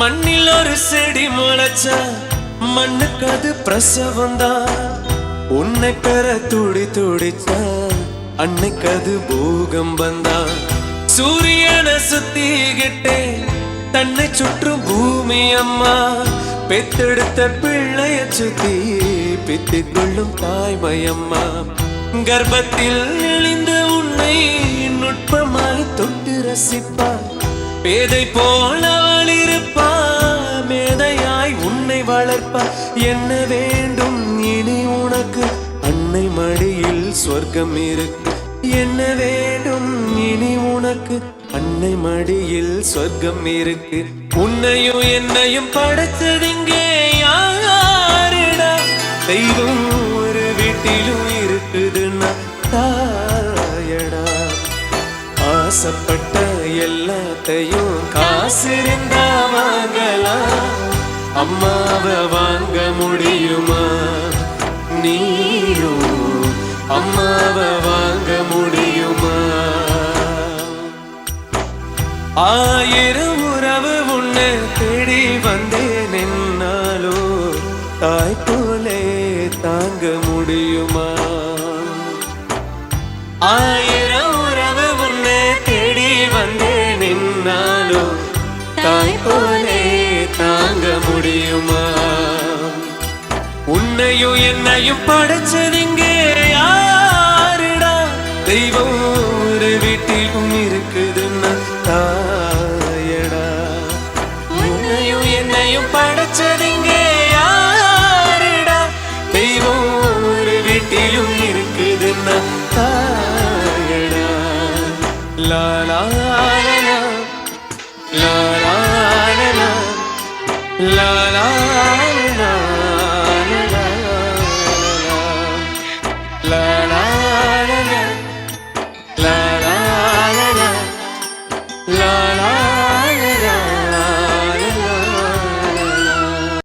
மண்ணில் ஒரு செடி முளைச்சா மண்ணுக்கு அது பிரசவம்தான் உன்னை பெற துடி துடிச்சா அன்னைக்கு அது பூகம்பந்தான் சூரியனை சுத்திக்கிட்டே தன்னை சுற்றும் பூமி அம்மா. பெத்தெடுத்த பிள்ளைய சுத்தி பித்திக் கொள்ளும் தாய்மையம்மா கர்ப்பத்தில் நெளிந்த உன்னை நுட்பமாய் தொட்டு ரசிப்பார். பேதை போல உன்னை என்ன வேண்டும் இனி உனக்கு? அன்னை மடியில் சொர்க்கம் இருக்கு. என்ன வேண்டும் இனி உனக்கு? அன்னை மடியில் சொர்க்கம் இருக்கு. உன்னையும் என்னையும் படைச்சதுங்கே யாரிடா? தெய்வம் ஒரு வீட்டிலும் இருக்குதுன்னா தாயடா. ஆசைப்பட்ட எல்லாத்தையும் காசு இருந்தா வாங்கலாம் அம்மாவை வாங்க முடியுமா? நீயும் அம்மாவை வாங்க முடியுமா? ஆயிரம் உறவு உன்னை தேடி வந்தேன் என்னாலோ தாய் போலே தாங்க முடியுமா? ஆயிரம் உன்னையும் என்னையும் படைச்சதுங்கே யாருடா? தெய்வம் ஒரு வீட்டிலும் இருக்குதுன்னா தாயடா. உன்னையும் என்னையும் படைச்சதுங்கே யாருடா? தெய்வம் ஒரு வீட்டிலும் இருக்குதுன்னா தாயடா. லா லா லா லா